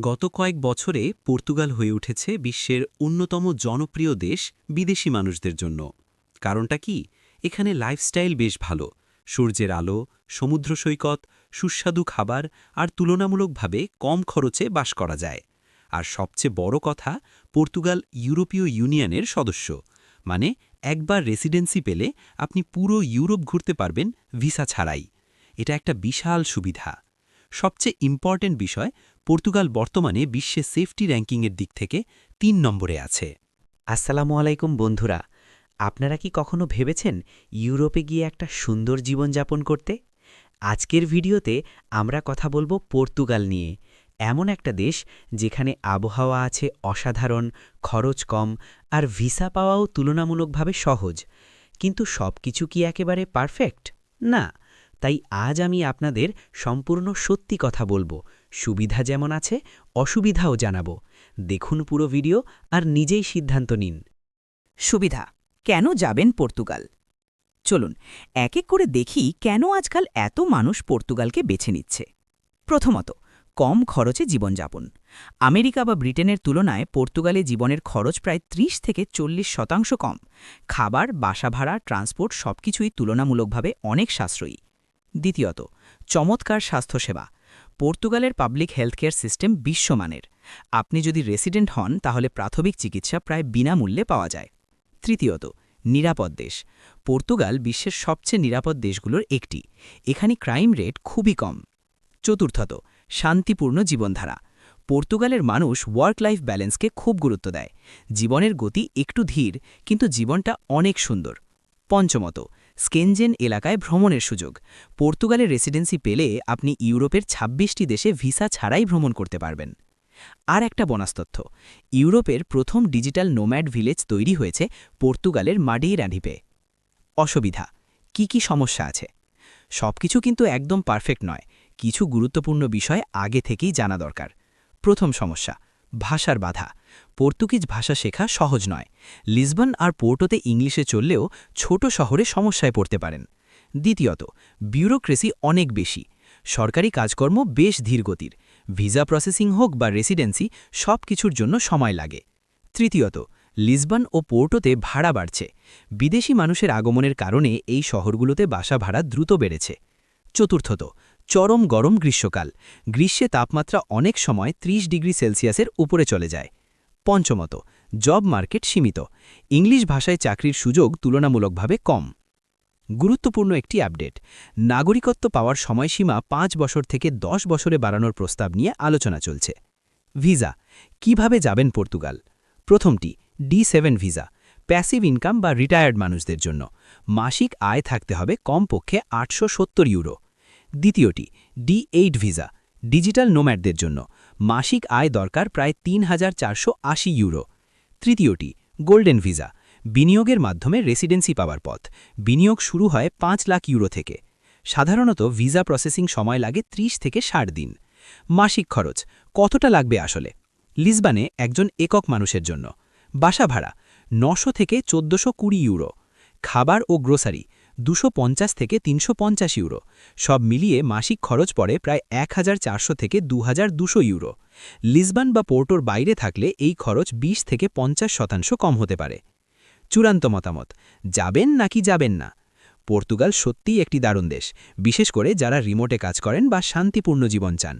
গত কয়েক বছরে পর্তুগাল হয়ে উঠেছে বিশ্বের অন্যতম জনপ্রিয় দেশ বিদেশি মানুষদের জন্য। কারণটা কি? এখানে লাইফস্টাইল বেশ ভালো। সূর্যের আলো, সমুদ্র সৈকত, সুস্বাদু খাবার আর তুলনামূলকভাবে কম খরচে বাস করা যায়। আর সবচেয়ে বড় কথা, পর্তুগাল ইউরোপীয় ইউনিয়নের সদস্য। মানে একবার রেসিডেন্সি পেলে আপনি পুরো ইউরোপ ঘুরতে পারবেন ভিসা ছাড়াই। এটা একটা বিশাল সুবিধা। সবচেয়ে ইম্পর্টেন্ট বিষয়, পর্তুগাল বর্তমানে বিশ্বে সেফটি র্যাঙ্কিংয়ের দিক থেকে তিন নম্বরে আছে। আসসালামু আলাইকুম বন্ধুরা, আপনারা কি কখনো ভেবেছেন ইউরোপে গিয়ে একটা সুন্দর জীবনযাপন করতে? আজকের ভিডিওতে আমরা কথা বলব পর্তুগাল নিয়ে। এমন একটা দেশ যেখানে আবহাওয়া আছে অসাধারণ, খরচ কম আর ভিসা পাওয়াও তুলনামূলকভাবে সহজ। কিন্তু সব কিছু কি একেবারে পারফেক্ট না। তাই আজ আমি আপনাদের সম্পূর্ণ সত্যি কথা বলব। সুবিধা যেমন আছে, অসুবিধাও জানাব। দেখুন পুরো ভিডিও আর নিজেই সিদ্ধান্ত নিন। সুবিধা, কেন যাবেন পর্তুগাল? চলুন, এক এক করে দেখি কেন আজকাল এত মানুষ পর্তুগালকে বেছে নিচ্ছে। প্রথমত, কম খরচে জীবনযাপন। আমেরিকা বা ব্রিটেনের তুলনায় পর্তুগালে জীবনের খরচ প্রায় ৩০ থেকে চল্লিশ শতাংশ কম। খাবার, বাসা ভাড়া, ট্রান্সপোর্ট সবকিছুই তুলনামূলকভাবে অনেক সাশ্রয়ী। দ্বিতীয়ত, চমৎকার স্বাস্থ্যসেবা। পর্তুগালের পাবলিক হেলথকেয়ার সিস্টেম বিশ্বমানের। আপনি যদি রেসিডেন্ট হন, তাহলে প্রাথমিক চিকিৎসা প্রায় বিনামূল্যে পাওয়া যায়। তৃতীয়ত, নিরাপদ দেশ। পর্তুগাল বিশ্বের সবচেয়ে নিরাপদ দেশগুলোর একটি। এখানে ক্রাইম রেট খুবই কম। চতুর্থত, শান্তিপূর্ণ জীবনধারা। পর্তুগালের মানুষ ওয়ার্ক লাইফ ব্যালেন্সকে খুব গুরুত্ব দেয়। জীবনের গতি একটু ধীর, কিন্তু জীবনটা অনেক সুন্দর। পঞ্চমত স্কেনজেন এলাকায় ভ্রমণের সুযোগ। পর্তুগালের রেসিডেন্সি পেলে আপনি ইউরোপের ২৬টি দেশে ভিসা ছাড়াই ভ্রমণ করতে পারবেন। আর একটা বোনাস তথ্য, ইউরোপের প্রথম ডিজিটাল নোম্যাড ভিলেজ তৈরি হয়েছে পর্তুগালের মাডিরাডিপে অসুবিধা, কি কি সমস্যা আছে? সবকিছু কিন্তু একদম পারফেক্ট নয়, কিছু গুরুত্বপূর্ণ বিষয় আগে থেকেই জানা দরকার। প্রথম সমস্যা ভাষার বাধা। পর্তুগিজ ভাষা শেখা সহজ নয়। লিসবন আর পোর্টোতে ইংলিশে চললেও ছোট শহরে সমস্যায় পড়তে পারেন। দ্বিতীয়ত, বিউরোক্রেসি অনেক বেশি। সরকারি কাজকর্ম বেশ ধীরগতির ভিসা প্রসেসিং হোক বা রেসিডেন্সি সব কিছুর জন্য সময় লাগে। তৃতীয়ত, লিসবন ও পোর্টোতে ভাড়া বাড়ছে। বিদেশি মানুষের আগমনের কারণে এই শহরগুলোতে বাসা ভাড়া দ্রুত বেড়েছে। চতুর্থত চরম গরম গ্রীষ্মকাল। গ্রীষ্মে তাপমাত্রা অনেক সময় ৩০ ডিগ্রি সেলসিয়াসের উপরে চলে যায়। পঞ্চমত, জব মার্কেট সীমিত। ইংলিশ ভাষায় চাকরির সুযোগ তুলনামূলকভাবে কম। গুরুত্বপূর্ণ একটি আপডেট, নাগরিকত্ব পাওয়ার সময়সীমা পাঁচ বছর থেকে দশ বছরে বাড়ানোর প্রস্তাব নিয়ে আলোচনা চলছে। ভিসা, কীভাবে যাবেন পর্তুগাল? প্রথমটি, D seven visa, passive income বা রিটায়ার্ড মানুষদের জন্য। মাসিক আয় থাকতে হবে কমপক্ষে আটশো সত্তর ইউরো। দ্বিতীয়টি, ডি এইট ভিসা, ডিজিটাল নোম্যাডদের জন্য। মাসিক আয় দরকার প্রায় তিন হাজার চারশো আশি ইউরো। তৃতীয়টি, গোল্ডেন ভিসা, বিনিয়োগের মাধ্যমে রেসিডেন্সি পাওয়ার পথ। বিনিয়োগ শুরু হয় পাঁচ লাখ ইউরো থেকে। সাধারণত ভিসা প্রসেসিং সময় লাগে ৩০ থেকে ষাট দিন। মাসিক খরচ, কতটা লাগবে আসলে? লিসবানে একজন একক মানুষের জন্য। বাসা ভাড়া, নশো থেকে চোদ্দশো কুড়ি ইউরো। খাবার ও গ্রোসারি দুশো থেকে তিনশো পঞ্চাশ ইউরো। সব মিলিয়ে মাসিক খরচ পড়ে প্রায় এক হাজার চারশো থেকে দু ইউরো। লিসবান বা পোর্টোর বাইরে থাকলে এই খরচ ২০ থেকে পঞ্চাশ শতাংশ কম হতে পারে। চূড়ান্ত মতামত, যাবেন নাকি যাবেন না? পর্তুগাল সত্যিই একটি দারুণ দেশ, বিশেষ করে যারা রিমোটে কাজ করেন বা শান্তিপূর্ণ জীবন চান।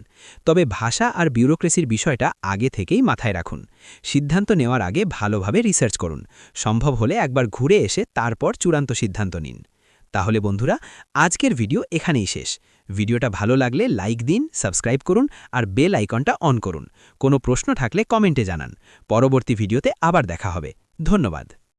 তবে ভাষা আর বিউরোক্রেসির বিষয়টা আগে থেকেই মাথায় রাখুন। সিদ্ধান্ত নেওয়ার আগে ভালোভাবে রিসার্চ করুন। সম্ভব হলে একবার ঘুরে এসে তারপর চূড়ান্ত সিদ্ধান্ত নিন। তাহলে বন্ধুরা, আজকের ভিডিও এখানেই শেষ। ভিডিওটা ভালো লাগলে লাইক দিন, সাবস্ক্রাইব করুন আর বেল আইকনটা অন করুন। কোনো প্রশ্ন থাকলে কমেন্টে জানান। পরবর্তী ভিডিওতে আবার দেখা হবে। ধন্যবাদ।